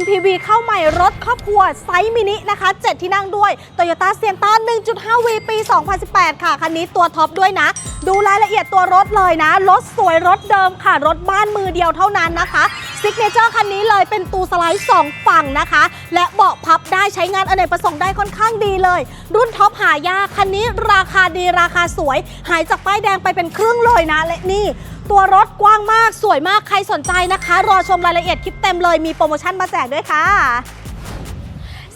MPV เข้าใหม่รถครอบครัวไซส์มินินะคะ 7 ที่นั่งด้วย Toyota Sienna 1.5V ปี 2018 ค่ะ คันนี้ตัวท็อปด้วยนะ ดูรายละเอียดตัวรถเลยนะ รถสวยรถเดิมค่ะ รถบ้านมือเดียวเท่านั้นนะคะซิกเนเจอร์คันนี้เลยเป็นตูสไลด์ 2 ฝั่งนะคะ และเบาะพับได้ใช้งานอเนกประสงค์ได้ค่อนข้างดีเลย รุ่นท็อปหายากคันนี้ราคาดีราคาสวย หายจากป้ายแดงไปเป็นครึ่งเลยนะและนี่ ตัวรถกว้างมากสวยมากใครสนใจนะคะ รอชมรายละเอียดคลิปเต็มเลยมีโปรโมชั่นมาแจกด้วยค่ะ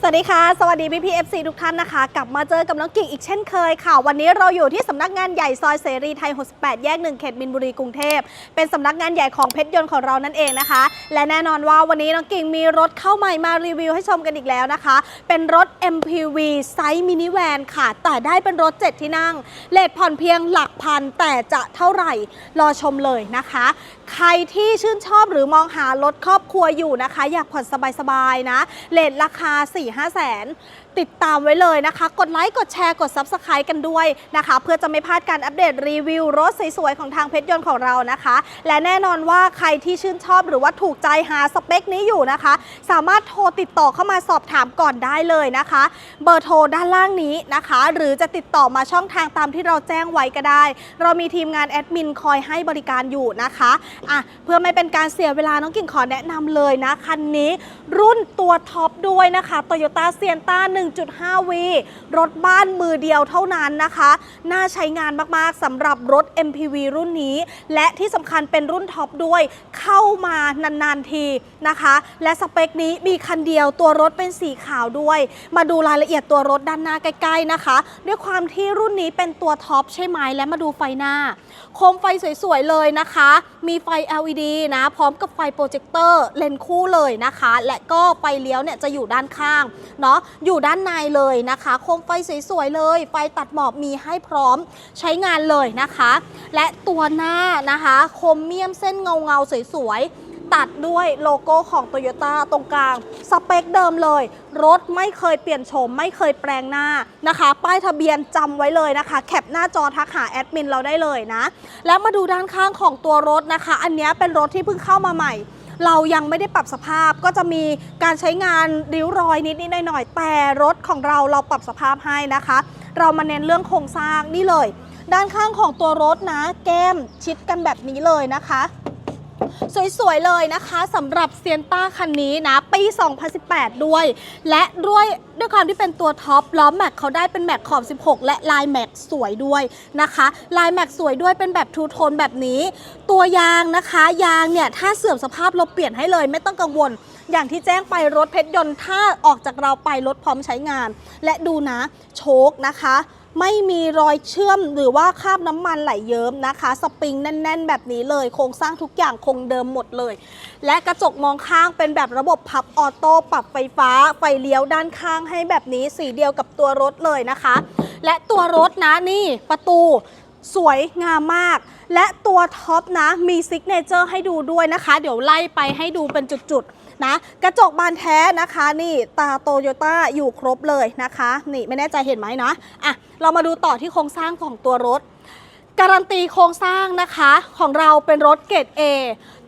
สวัสดีค่ะ สวัสดีพี่พีเอฟซีทุกท่านนะคะ กลับมาเจอกับน้องกิ่งอีกเช่นเคยค่ะ วันนี้เราอยู่ที่สำนักงานใหญ่ซอยเสรีไทย 68 แยก 1 เขตมินบุรีกรุงเทพ เป็นสำนักงานใหญ่ของเพชรยนต์ของเรานั่นเองนะคะ และแน่นอนว่าวันนี้น้องกิ่งมีรถเข้าใหม่มารีวิวให้ชมกันอีกแล้วนะคะ เป็นรถ MPV ไซส์มินิแวนค่ะ แต่ได้เป็นรถ 7 ที่นั่งเลทผ่อนเพียงหลักพันแต่จะเท่าไหร่รอชมเลยนะคะ ใครที่ชื่นชอบหรือมองหารถครอบครัวอยู่นะคะ อยากผ่อนสบายๆนะเลทราคา 4-5แสน ติดตามไว้เลยนะคะ กดไลค์ กดแชร์ กด Subscribe กันด้วยนะคะ เพื่อจะไม่พลาดการอัปเดตรีวิวรถสวยๆของทางเพชรยนต์ของเรานะคะ และแน่นอนว่าใครที่ชื่นชอบหรือว่าถูกใจหาสเปคนี้อยู่นะคะ สามารถโทรติดต่อเข้ามาสอบถามก่อนได้เลยนะคะ เบอร์โทรด้านล่างนี้นะคะ หรือจะติดต่อมาช่องทางตามที่เราแจ้งไว้ก็ได้ เรามีทีมงานแอดมินคอยให้บริการอยู่นะคะอะเพื่อไม่เป็นการเสียเวลาน้องกิ่งขอแนะนำเลยนะคันนี้ รุ่นตัวท็อปด้วยนะคะ Toyota Sienna 1.5V รถบ้านมือเดียวเท่านั้นนะคะ น่าใช้งานมากๆสำหรับรถ MPV รุ่นนี้ และที่สำคัญเป็นรุ่นท็อปด้วย เข้ามานานๆทีนะคะ และสเปคนี้มีคันเดียวตัวรถเป็นสีขาวด้วย มาดูรายละเอียดตัวรถด้านหน้าใกล้ๆนะคะ ด้วยความที่รุ่นนี้เป็นตัวท็อปใช่ไหมและมาดูไฟหน้า โคมไฟสวยๆเลยนะคะ มีไฟ LED นะ พร้อมกับไฟโปรเจคเตอร์เลนคู่เลยนะคะ และก็ไฟเลี้ยวเนี่ยจะอยู่ด้านข้างเนาะอยู่ด้านในเลยนะคะ โคมไฟสวยๆเลย ไฟตัดหมอกมีให้พร้อมใช้งานเลยนะคะ และตัวหน้านะคะ โคมเมียมเส้นเงาเงาๆสวยๆ ตัดด้วยโลโก้ของ t o y ยต้ตรงกลาง สเปคเดิมเลย รถไม่เคยเปลี่ยนโฉม ไม่เคยแปลงหน้านะคะ ป้ายทะเบียนจำไว้เลยนะคะ แคปหน้าจอทักหาแอดมินเราได้เลยนะ แล้วมาดูด้านข้างของตัวรถนะคะ อันนี้เป็นรถที่เพิ่งเข้ามาใหม่เรายังไม่ได้ปรับสภาพก็จะมีการใช้งานริ้วรอยนิดๆหน่อยๆแต่รถของเราเราปรับสภาพให้นะคะ เรามาเน้นเรื่องโครงสร้างนี่เลย ด้านข้างของตัวรถนะ แก้มชิดกันแบบนี้เลยนะคะ สวยๆเลยนะคะสำหรับเซียนต้าคันนี้นะ ปี 2018 ด้วย และด้วยด้วยความที่เป็นตัวท็อปล้อแม็กเขาได้เป็นแม็กขอบ 16 และลายแม็กสวยด้วยนะคะลายแม็กสวยด้วยเป็นแบบทูโทนแบบนี้ ตัวยางนะคะยางเนี่ยถ้าเสื่อมสภาพเราเปลี่ยนให้เลย ไม่ต้องกังวล อย่างที่แจ้งไปรถเพชรยนต์ถ้าออกจากเราไปรถพร้อมใช้งาน และดูนะโชคนะคะ ไม่มีรอยเชื่อมหรือว่าคราบน้ำมันไหลเยิ้มนะคะ สปริงแน่น ๆ แบบนี้เลย โครงสร้างทุกอย่างคงเดิมหมดเลย และกระจกมองข้างเป็นแบบระบบพับออโต้ปรับไฟฟ้า ไฟเลี้ยวด้านข้างให้แบบนี้สีเดียวกับตัวรถเลยนะคะ และตัวรถนะนี่ประตูสวยงามมาก และตัวท็อปนะมีซิกเนเจอร์ให้ดูด้วยนะคะ เดี๋ยวไล่ไปให้ดูเป็นจุดๆ นะกระจกบานแท้นะคะนี่ตาโตโยต้าอยู่ครบเลยนะคะ นี่ไม่แน่ใจเห็นไหมนะอะเรามาดูต่อที่โครงสร้างของตัวรถ การันตีโครงสร้างนะคะของเราเป็นรถเกรด A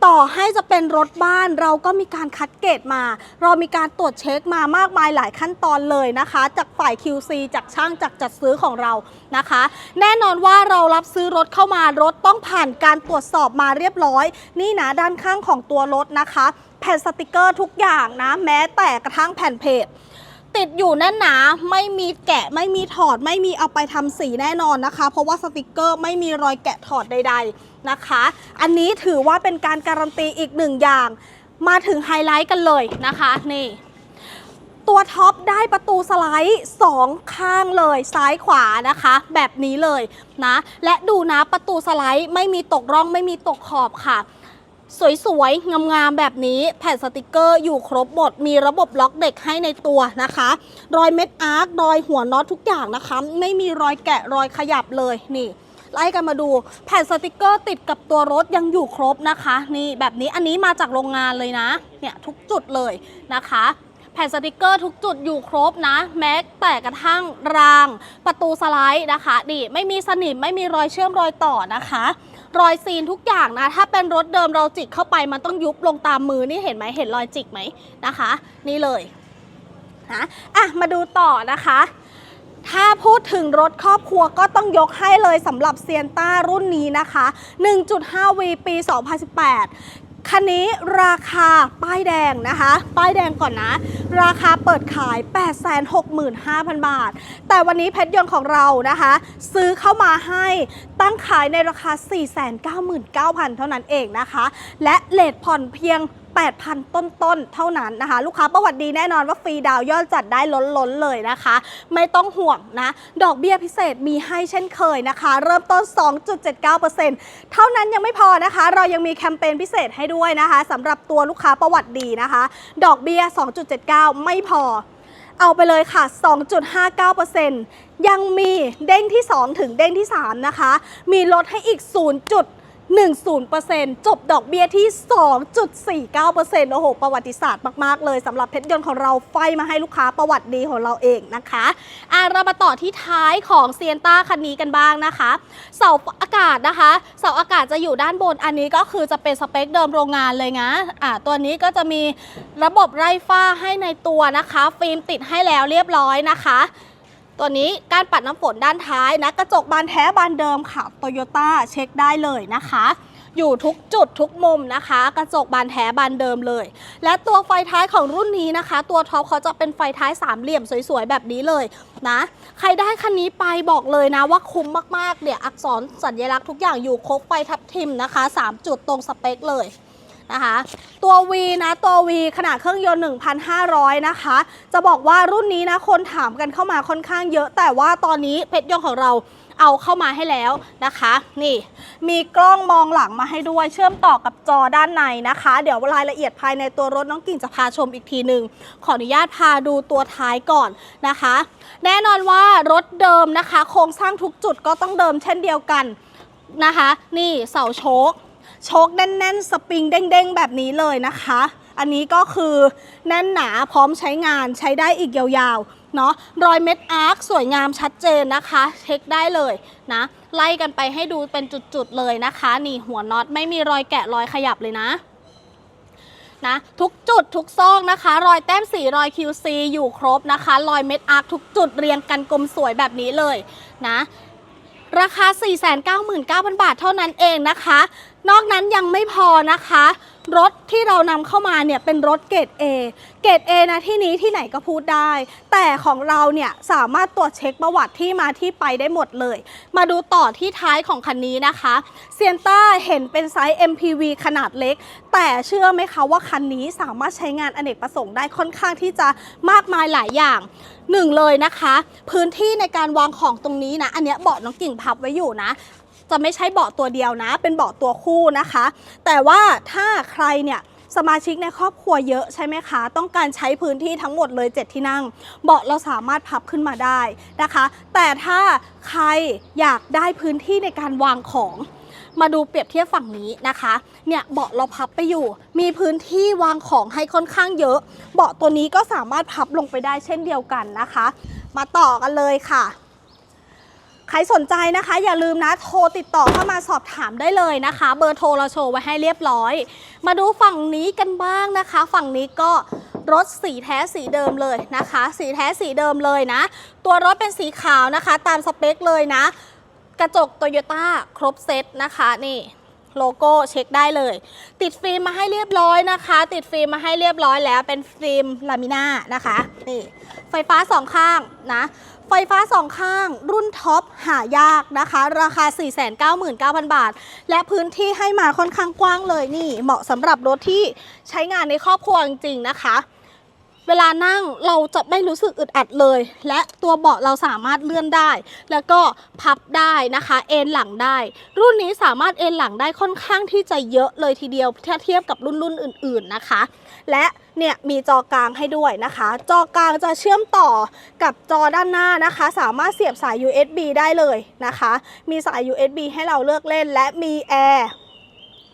ต่อให้จะเป็นรถบ้านเราก็มีการคัดเกรดมา เรามีการตรวจเช็คมามากมายหลายขั้นตอนเลยนะคะ จากฝ่าย QC จากช่างจากจัดซื้อของเรานะคะ แน่นอนว่าเรารับซื้อรถเข้ามารถต้องผ่านการตรวจสอบมาเรียบร้อย นี่นะด้านข้างของตัวรถนะคะ แผ่นสติกเกอร์ทุกอย่างนะ แม้แต่กระทั่งแผ่นเพจ ติดอยู่แน่นหนาไม่มีแกะไม่มีถอด ไม่มีเอาไปทำสีแน่นอนนะคะ เพราะว่าสติกเกอร์ไม่มีรอยแกะถอดใด ๆนะคะ อันนี้ถือว่าเป็นการการันตีอีกหนึ่งอย่าง มาถึงไฮไลท์กันเลยนะคะนี่ตัวท็อปได้ประตูสไลด์สองข้างเลยซ้ายขวานะคะ แบบนี้เลยนะ และดูนะประตูสไลด์ไม่มีตกร่องไม่มีตกขอบค่ะ สวยๆ งามๆ แบบนี้แผ่นสติกเกอร์อยู่ครบหมด มีระบบล็อกเด็กให้ในตัวนะคะ รอยเม็ดอาร์ครอยหัวน็อตทุกอย่างนะคะ ไม่มีรอยแกะรอยขยับเลยนี่ไล่กันมาดูแผ่นสติกเกอร์ติดกับตัวรถยังอยู่ครบนะคะ นี่แบบนี้อันนี้มาจากโรงงานเลยนะ เนี่ยทุกจุดเลยนะคะ แผ่นสติกเกอร์ทุกจุดอยู่ครบนะ แม้แต่กระทั่งราง ประตูสไลด์นะคะนี่ไม่มีสนิมไม่มีรอยเชื่อมรอยต่อนะคะ รอยซีนทุกอย่างนะ ถ้าเป็นรถเดิมเราจิกเข้าไปมันต้องยุบลงตามมือนี่เห็นไหมเห็นรอยจิกไหมนะคะ นี่เลยนะอะมาดูต่อนะคะ ถ้าพูดถึงรถครอบครัวก็ต้องยกให้เลยสำหรับเซียนต้ารุ่นนี้นะคะ 1.5 V ปี 2018 คันนี้ราคาป้ายแดงนะคะ ป้ายแดงก่อนนะ ราคาเปิดขาย 865,000 บาท แต่วันนี้เพชรยนต์ของเรานะคะ ซื้อเข้ามาให้ตั้งขายในราคา 499,000 เท่านั้นเองนะคะ และเลทผ่อนเพียง 8,000 ต้นๆเท่านั้นนะคะ ลูกค้าประวัติดีแน่นอนว่าฟรีดาวยอดจัดได้ล้นๆเลยนะคะ ไม่ต้องห่วงนะ ดอกเบี้ยพิเศษมีให้เช่นเคยนะคะ เริ่มต้น 2.79%เท่านั้นยังไม่พอนะคะ เรายังมีแคมเปญพิเศษให้ด้วยนะคะสำหรับตัวลูกค้าประวัติดีนะคะ ดอกเบี้ย 2.79 ไม่พอเอาไปเลยค่ะ 2.59%ยังมีเด้งที่ 2 ถึงเด้งที่ 3 นะคะ มีลดให้อีก 10%จบดอกเบี้ยที่ 2.49%โอ้โห ประวัติศาสตร์มาก ๆ เลยสำหรับเพชรยนต์ของเราไฟมาให้ลูกค้าประวัติดีของเราเองนะคะอะเรามาต่อที่ท้ายของเซียนต้าคันนี้กันบ้างนะคะ เสาอากาศนะคะ เสาอากาศจะอยู่ด้านบนอันนี้ก็คือจะเป็นสเปคเดิมโรงงานเลยนะอ่าตัวนี้ก็จะมีระบบไร้ฝ้าให้ในตัวนะคะ ฟิล์มติดให้แล้วเรียบร้อยนะคะ ตัวนี้การปัดน้ำฝนด้านท้ายนะกระจกบานแท้บานเดิมค่ะโตโยต้าเช็คได้เลยนะคะ อยู่ทุกจุดทุกมุมนะคะ กระจกบานแท้บานเดิมเลย และตัวไฟท้ายของรุ่นนี้นะคะ ตัวท็อปเขาจะเป็นไฟท้ายสามเหลี่ยมสวยๆแบบนี้เลยนะ ใครได้คันนี้ไปบอกเลยนะว่าคุ้มมากๆเนี่ยอักษรสัญลักษณ์ทุกอย่างอยู่ครบไฟทับทิมนะคะ 3 จุดตรงสเปคเลย นะคะ ตัว V นะตัว V ขนาดเครื่องยนต์ 1,500 นะคะ จะบอกว่ารุ่นนี้นะคนถามกันเข้ามาค่อนข้างเยอะ แต่ว่าตอนนี้เพชรยนต์ของเราเอาเข้ามาให้แล้วนะคะ นี่มีกล้องมองหลังมาให้ด้วย เชื่อมต่อกับจอด้านในนะคะ เดี๋ยวรายละเอียดภายในตัวรถน้องกิ่งจะพาชมอีกทีหนึ่งขออนุญาตพาดูตัวท้ายก่อนนะคะ แน่นอนว่ารถเดิมนะคะ โครงสร้างทุกจุดก็ต้องเดิมเช่นเดียวกันนะคะ นี่เสาโชค โชคแน่นๆ สปริงเด้งๆ แบบนี้เลยนะคะ อันนี้ก็คือแน่นหนาพร้อมใช้งานใช้ได้อีกยาวๆ เนาะรอยเม็ดอาร์คสวยงามชัดเจนนะคะ เช็คได้เลยนะ ไล่กันไปให้ดูเป็นจุดๆ เลยนะคะ นี่หัวน็อตไม่มีรอยแกะรอยขยับเลยนะนะทุกจุดทุกซอกนะคะ รอยแต้มสีรอย QC อยู่ครบนะคะ รอยเม็ดอาร์คทุกจุดเรียงกันกลมสวยแบบนี้เลยนะ ราคา 499,000 บาทเท่านั้นเองนะคะ นอกนั้นยังไม่พอนะคะ รถที่เรานำเข้ามาเนี่ยเป็นรถเกรด A เกรด A นะที่นี้ที่ไหนก็พูดได้ แต่ของเราเนี่ยสามารถตรวจเช็คประวัติที่มาที่ไปได้หมดเลย มาดูต่อที่ท้ายของคันนี้นะคะเซียนต้าเห็นเป็นไซส์ MPV ขนาดเล็ก แต่เชื่อไหมคะว่าคันนี้สามารถใช้งานอเนกประสงค์ได้ค่อนข้างที่จะมากมายหลายอย่างหนึ่งเลยนะคะ พื้นที่ในการวางของตรงนี้นะ อันเนี้ยเบาะน้องกิ่งพับไว้อยู่นะ จะไม่ใช่เบาะตัวเดียวนะ เป็นเบาะตัวคู่นะคะ แต่ว่าถ้าใครเนี่ยสมาชิกในครอบครัวเยอะใช่ไหมคะ ต้องการใช้พื้นที่ทั้งหมดเลย 7 ที่นั่ง เบาะเราสามารถพับขึ้นมาได้นะคะ แต่ถ้าใครอยากได้พื้นที่ในการวางของมาดูเปรียบเทียบฝั่งนี้นะคะ เนี่ยเบาะเราพับไปอยู่ มีพื้นที่วางของให้ค่อนข้างเยอะ เบาะตัวนี้ก็สามารถพับลงไปได้เช่นเดียวกันนะคะ มาต่อกันเลยค่ะ ใครสนใจนะคะ อย่าลืมนะโทรติดต่อเข้ามาสอบถามได้เลยนะคะ เบอร์โทรเราโชว์ไว้ให้เรียบร้อย มาดูฝั่งนี้กันบ้างนะคะ ฝั่งนี้ก็รถสีแท้สีเดิมเลยนะคะ สีแท้สีเดิมเลยนะ ตัวรถเป็นสีขาวนะคะ ตามสเปคเลยนะ กระจกโตโยต้าครบเซตนะคะนี่โลโก้เช็คได้เลย ติดฟิล์มมาให้เรียบร้อยนะคะ ติดฟิล์มมาให้เรียบร้อยแล้วเป็นฟิล์มลามิน่านะคะนี่ไฟฟ้าสองข้างนะ ไฟฟ้าสองข้าง รุ่นท็อปหายากนะคะ ราคา 499,000 บาท และพื้นที่ให้มาค่อนข้างกว้างเลยนี่ เหมาะสำหรับรถที่ใช้งานในครอบครัวจริงๆนะคะ เวลานั่งเราจะไม่รู้สึกอึดอัดเลย และตัวเบาะเราสามารถเลื่อนได้ แล้วก็พับได้นะคะ เอนหลังได้ รุ่นนี้สามารถเอนหลังได้ค่อนข้างที่จะเยอะเลยทีเดียวถ้าเทียบกับรุ่นรุ่นอื่น ๆนะคะ และเนี่ยมีจอกลางให้ด้วยนะคะ จอกลางจะเชื่อมต่อกับจอด้านหน้านะคะ สามารถเสียบสาย USB ได้เลยนะคะ มีสาย USB ให้เราเลือกเล่นและมีแอร์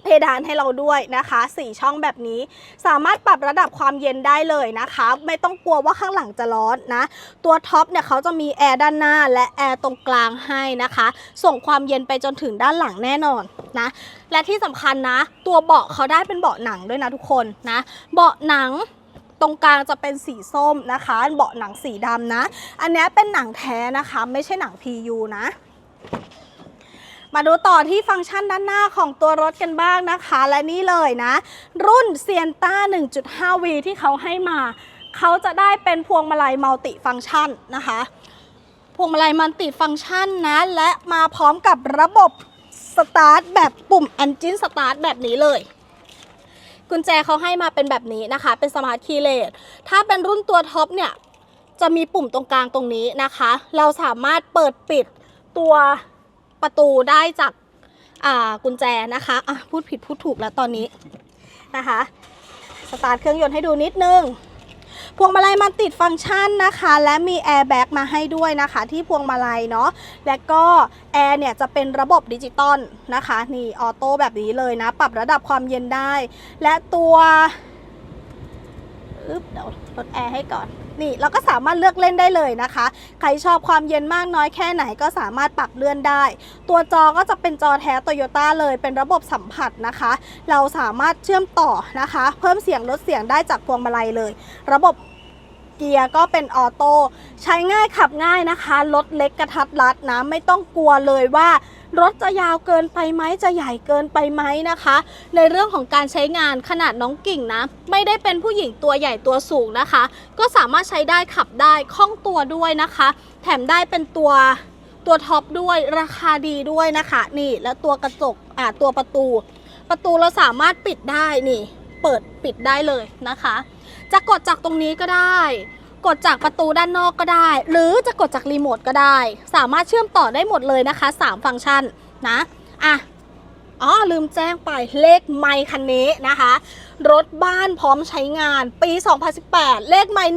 เพดานให้เราด้วยนะคะสี่ช่องแบบนี้ สามารถปรับระดับความเย็นได้เลยนะคะ ไม่ต้องกลัวว่าข้างหลังจะร้อนนะ ตัวท็อปเนี่ยเขาจะมีแอร์ด้านหน้าและแอร์ตรงกลางให้นะคะ ส่งความเย็นไปจนถึงด้านหลังแน่นอนนะ และที่สำคัญนะ ตัวเบาะเขาได้เป็นเบาะหนังด้วยนะทุกคนนะ เบาะหนังตรงกลางจะเป็นสีส้มนะคะ เบาะหนังสีดำนะ อันนี้เป็นหนังแท้นะคะ ไม่ใช่หนัง PU นะ มาดูต่อที่ฟังก์ชันด้านหน้าของตัวรถกันบ้างนะคะ และนี่เลยนะ รุ่นเซียนต้า 1.5V ที่เขาให้มา เขาจะได้เป็นพวงมาลัยมัลติฟังก์ชันนะคะ พวงมาลัยมัลติฟังก์ชันนะ และมาพร้อมกับระบบสตาร์ทแบบปุ่ม Engine Start แบบนี้เลยกุญแจเขาให้มาเป็นแบบนี้นะคะ เป็นสมาร์ทคีย์เลสถ้าเป็นรุ่นตัวท็อปเนี่ย จะมีปุ่มตรงกลางตรงนี้นะคะ เราสามารถเปิดปิดตัว ประตูได้จากกุญแจนะคะะพูดผิดพูดถูกแล้วตอนนี้นะคะสตาร์ทเครื่องยนต์ให้ดูนิดนึงพวงมาลัยมันติดฟังก์ชันนะคะ และมีแอร์แบ็กมาให้ด้วยนะคะ ที่พวงมาลัยเนาะและก็แอร์เนี่ยจะเป็นระบบดิจิตอลนะคะนี่ออโต้แบบนี้เลยนะ ปรับระดับความเย็นได้ และตัวอึ๊บเดี๋ยวลดแอร์ให้ก่อน นี่เราก็สามารถเลือกเล่นได้เลยนะคะ ใครชอบความเย็นมากน้อยแค่ไหนก็สามารถปรับเลื่อนได้ ตัวจอก็จะเป็นจอแท้โตโยต้าเลยเป็นระบบสัมผัสนะคะ เราสามารถเชื่อมต่อนะคะ เพิ่มเสียงลดเสียงได้จากพวงมาลัยเลย ระบบ เกียร์ก็เป็นออโต้ใช้ง่ายขับง่ายนะคะ รถเล็กกระทัดรัดนะไม่ต้องกลัวเลยว่ารถจะยาวเกินไปไหมจะใหญ่เกินไปไหมนะคะ ในเรื่องของการใช้งานขนาดน้องกิ่งนะ ไม่ได้เป็นผู้หญิงตัวใหญ่ตัวสูงนะคะ ก็สามารถใช้ได้ขับได้คล่องตัวด้วยนะคะ แถมได้เป็นตัวตัวท็อปด้วยราคาดีด้วยนะคะ นี่แล้วตัวกระจกอ่าตัวประตู ประตูเราสามารถปิดได้นี่ เปิดปิดได้เลยนะคะ จะกดจากตรงนี้ก็ได้ กดจากประตูด้านนอกก็ได้ หรือจะกดจากรีโมทก็ได้ สามารถเชื่อมต่อได้หมดเลยนะคะ 3 ฟังก์ชันนะอะอ๋อลืมแจ้งไปเลขไมค์คันนี้นะคะ รถบ้านพร้อมใช้งานปี 2018 เลขไมค์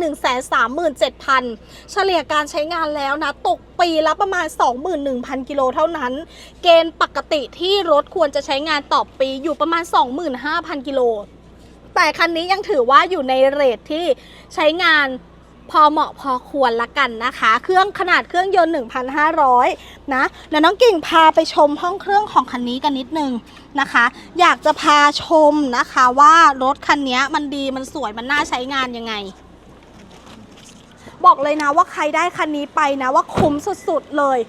137,000 เฉลี่ยการใช้งานแล้วนะ ตกปีละประมาณ 21,000 กิโลเท่านั้น เกณฑ์ปกติที่รถควรจะใช้งานต่อปีอยู่ประมาณ 25,000 กิโล แต่คันนี้ยังถือว่าอยู่ในเรทที่ใช้งานพอเหมาะพอควรละกันนะคะ เครื่องขนาดเครื่องยนต์ 1,500 นะแล้วน้องกิ่งพาไปชมห้องเครื่องของคันนี้กันนิดนึงนะคะ อยากจะพาชมนะคะว่ารถคันนี้มันดีมันสวยมันน่าใช้งานยังไง บอกเลยนะว่าใครได้คันนี้ไปนะว่าคุ้มสุดๆเลย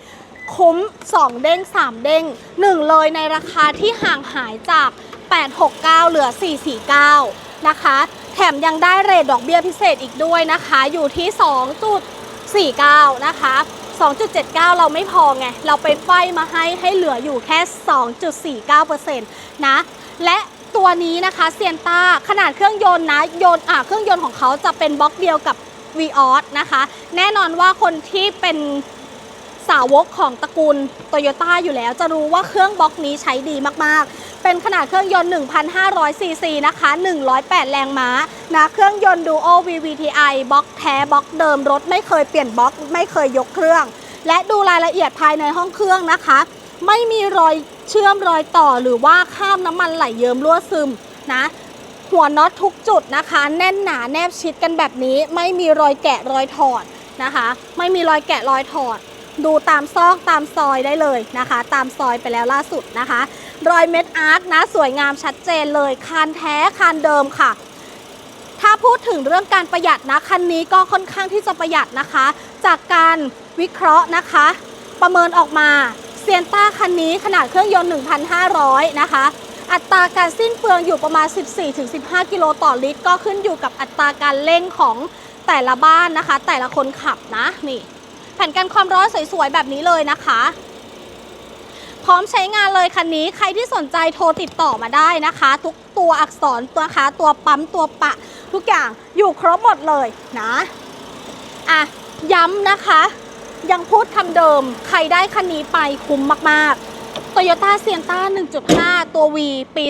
คุ้ม 2 เด้ง 3 เด้ง 1 เลยในราคาที่ห่างหายจาก 869 เหลือ 449 นะคะ แถมยังได้เรทดอกเบี้ยพิเศษอีกด้วยนะคะ อยู่ที่ 2.49 นะคะ 2.79 เราไม่พอไง เราไปไฟมาให้ให้เหลืออยู่แค่ 2.49%นะ และตัวนี้นะคะเซียนต้าขนาดเครื่องยนต์นะยนต์อะเครื่องยนต์ของเขาจะเป็นบล็อกเดียวกับ v ีออสนะคะ แน่นอนว่าคนที่เป็นสาวกของตระกูลโตโยต้าอยู่แล้ว จะรู้ว่าเครื่องบล็อกนี้ใช้ดีมาก ๆ เป็นขนาดเครื่องยนต์ 1,500ซีซีนะคะ 108 แรงม้านะเครื่องยนต์ Duo VVTi บล็อกแท้บล็อกเดิมรถไม่เคยเปลี่ยนบล็อกไม่เคยยกเครื่อง และดูรายละเอียดภายในห้องเครื่องนะคะ ไม่มีรอยเชื่อมรอยต่อหรือว่าข้ามน้ำมันไหลเยิ้มรั่วซึมนะหัวน็อตทุกจุดนะคะ แน่นหนาแนบชิดกันแบบนี้ ไม่มีรอยแกะรอยถอดนะคะ ไม่มีรอยแกะรอยถอด ดูตามซอกตามซอยได้เลยนะคะ ตามซอยไปแล้วล่าสุดนะคะ รอยเม็ดอาร์ตนะสวยงามชัดเจนเลยคานแท้คานเดิมค่ะ ถ้าพูดถึงเรื่องการประหยัดนะคันนี้ก็ค่อนข้างที่จะประหยัดนะคะ จากการวิเคราะห์นะคะ ประเมินออกมาเซียนต้าคันนี้ขนาดเครื่องยนต์ 1,500 นะคะ อัตราการสิ้นเปลืองอยู่ประมาณ 14-15 กิโลต่อลิตร ก็ขึ้นอยู่กับอัตราการเร่งของแต่ละบ้านนะคะ แต่ละคนขับนะนี่ แผ่นกันความร้อนสวยๆแบบนี้เลยนะคะ ร้อมใช้งานเลยคันนี้ ใครที่สนใจโทรติดต่อมาได้นะคะ ทุกตัวอักษรตัวคะตัวปั๊มตัวปะ ทุกอย่างอยู่ครบหมดเลยนะอะย้ำนะคะ ยังพูดคำเดิม ใครได้คันนี้ไปคุ้มมากๆ Toyota Sienna 1.5 ตัว V ปี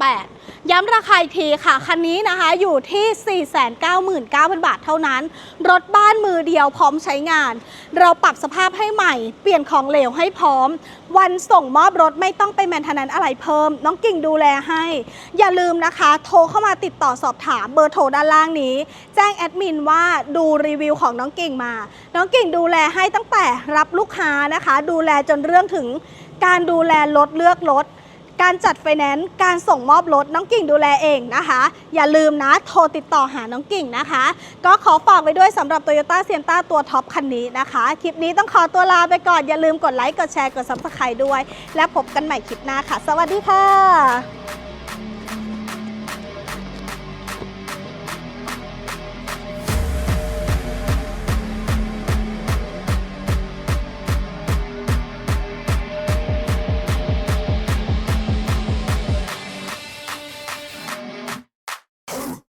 2018 ย้ำราคาอีกทีค่ะ คันนี้นะคะอยู่ที่ 499,000 บาทเท่านั้น รถบ้านมือเดียวพร้อมใช้งาน เราปรับสภาพให้ใหม่ เปลี่ยนของเหลวให้พร้อม วันส่งมอบรถไม่ต้องไปแมนเทนแนนอะไรเพิ่ม น้องกิ่งดูแลให้ อย่าลืมนะคะ โทรเข้ามาติดต่อสอบถามเบอร์โทรด้านล่างนี้ แจ้งแอดมินว่าดูรีวิวของน้องกิ่งมา น้องกิ่งดูแลให้ตั้งแต่รับลูกค้านะคะ ดูแลจนเรื่องถึงการดูแลรถเลือกรถ การจัดไฟแนนซ์การส่งมอบรถน้องกิ่งดูแลเองนะคะ อย่าลืมนะโทรติดต่อหาน้องกิ่งนะคะ ก็ขอฝากไว้ด้วยสำหรับ Toyota s i e n t a ตัวท็อปคันนี้นะคะ คลิปนี้ต้องขอตัวลาไปก่อน อย่าลืมกดไลค์กดแชร์กดซับสไคร b e ด้วย และพบกันใหม่คลิปหน้าค่ะ สวัสดีค่ะ